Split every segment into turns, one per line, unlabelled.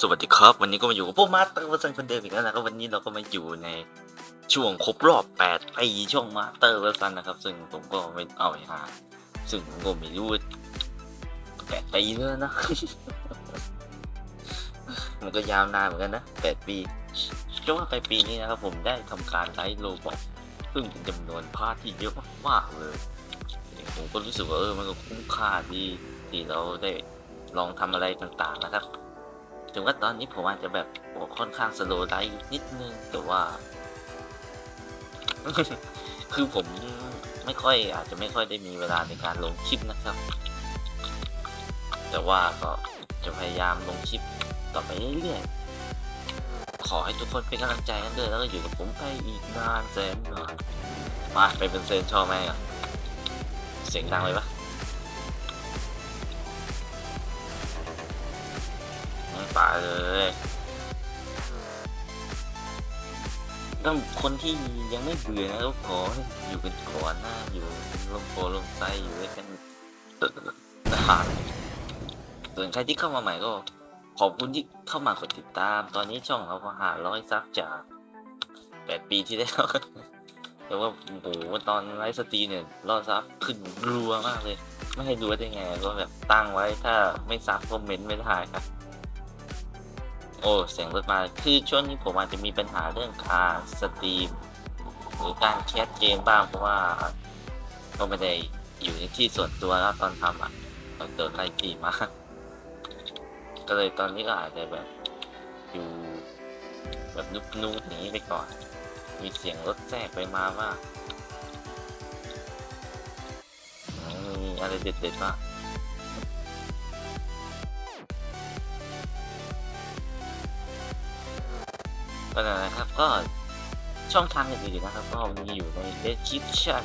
สวัสดีครับ วันนี้ก็มาอยู่กับพวกมาสเตอร์เวอร์ชันคนเดิมอีกแล้วนะครับวันนี้เราก็มาอยู่ในช่วงครบรอบ8ปีช่วงมาสเตอร์เวอร์ชันนะครับ ซึ่งผมก็ไม่เอาไอ้ห่าซึ่งผมก็ไม่รู้แปดปีแล้วนะ มันก็ยาวนานเหมือนกันนะแปดปีช่วงว่าไปปีนี้นะครับ ผมได้ทำการไลฟ์โลบอกซึ่งเป็นจำนวนพาร์ทที่เยอะมากๆเลยผมก็รู้สึกว่าเออมันก็คุ้มค่าดีที่เราได้ลองทำอะไรต่างๆนะครับ ถึงว่าตอนนี้ผมอาจจะแบบโอ้ค่อนข้างสโลว์ไลฟ์นิดนึงแต่ว่า คือผมไม่ค่อยอาจจะไม่ค่อยได้มีเวลาในการลงคลิปนะครับ แต่ว่าก็จะพยายามลงคลิปต่อไปเรื่อยๆ ขอให้ทุกคนเป็นกำลังใจกันด้วยแล้วก็อยู่กับผมไปอีกนานแสนนานมาไปเป็นเซนชอบไหมอะ เสียงดังเลยปะ ไม่ป่าเลยก็คนที่ยังไม่เบื่อนะก็ขออยู่กันก่อนนะอยู่ลมโพลมไซอยู่ด้วยกันนานส่วนใครที่เข้ามาใหม่ก็ ขอบคุณที่เข้ามากดติดตาม ตอนนี้ช่องเราก็หาร้อยซับจากแปดปีที่แล้วแต่ว่าโอ้โหตอนไลฟ์สตรีมเนี่ยรอดซับขึ้นรัวมากเลย ไม่ให้รัวได้ไงก็แบบตั้งไว้ถ้าไม่ซับคอมเมนไม่ได้ครับ อ้เสียงรถมาคือช่วงนี้ผมอาจจะมีปัญหาเรื่องการสตรีมหรือการแคสเกมบ้างเพราะว่าก็ไม่ได้อยู่ในที่ส่วนตัวแล้วตอนทำอะตอนเดินไล่ตีมาก็เลยตอนนี้ก็อาจจะแบบอยู่แบบนุบนูบหนีไปก่อน มีเสียงรถแทรกไปมาบ้างอืมมีอะไรเด็ดๆบ้าง ก็นะครับก็ช่องทางอื่นๆนะครับ ก็มีอยู่ใน description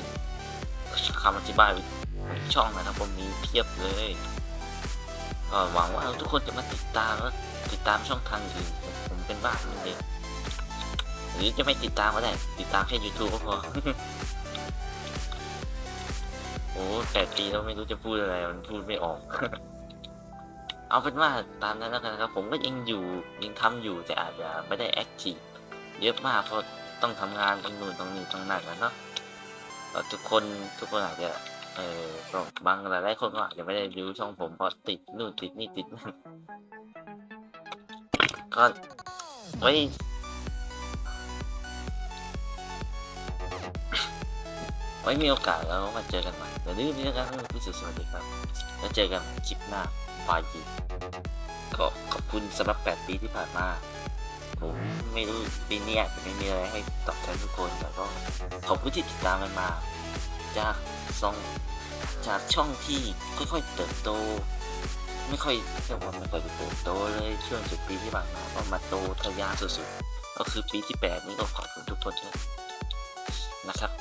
คำอธิบายของช่องนะครับผมมีเพียบเลยก็หวังว่าทุกคนจะมาติดตามแล้วติดตามช่องทางอื่นผมเป็นบ้าจริงหรือจะไม่ติดตามก็ได้ติดตามแค่ YouTube ก็พอโอ้แปดปีแล้วไม่รู้จะพูดอะไรมันพูดไม่ออก เอาเป็นว่าตามนั้นแล้วกันครับผมก็ยังอยู่ยังทำอยู่แต่อาจจะไม่ได้แอคทีฟเยอะมากเพราะต้องทำงานตรงนู่นตรงนี้ตรงนั้นแล้วเนาะทุกคนทุกคนอาจจะเออก็บางหลายๆคนก็อาจจะไม่ได้ดูช่องผมเพราะติดนู่นติดนี่ติดนั่นก็ไว้ ไว้มีโอกาสแล้วมาเจอกันใหม่อย่าลืมนี่นะครับพี่สุดสวัสดีครับ แล้วเจอกันคลิปหน้าฟายีก็ขอบคุณสำหรับ 8 ปีที่ผ่านมา ผมไม่รู้ปีนี้อาจจะไม่มีอะไรให้ตอบแทนทุกคนแต่ก็ขอบคุณที่ติดตามกันมา จากซองจากช่องที่ค่อยๆเติบโต ไม่ค่อยเรียกว่าไม่ค่อยเติบโตเลยช่วงสิบปีที่ผ่านมาก็มาโตทะยานสุดๆก็คือปีที่แปดนี้ก็ขอบคุณทุกคนนะครับ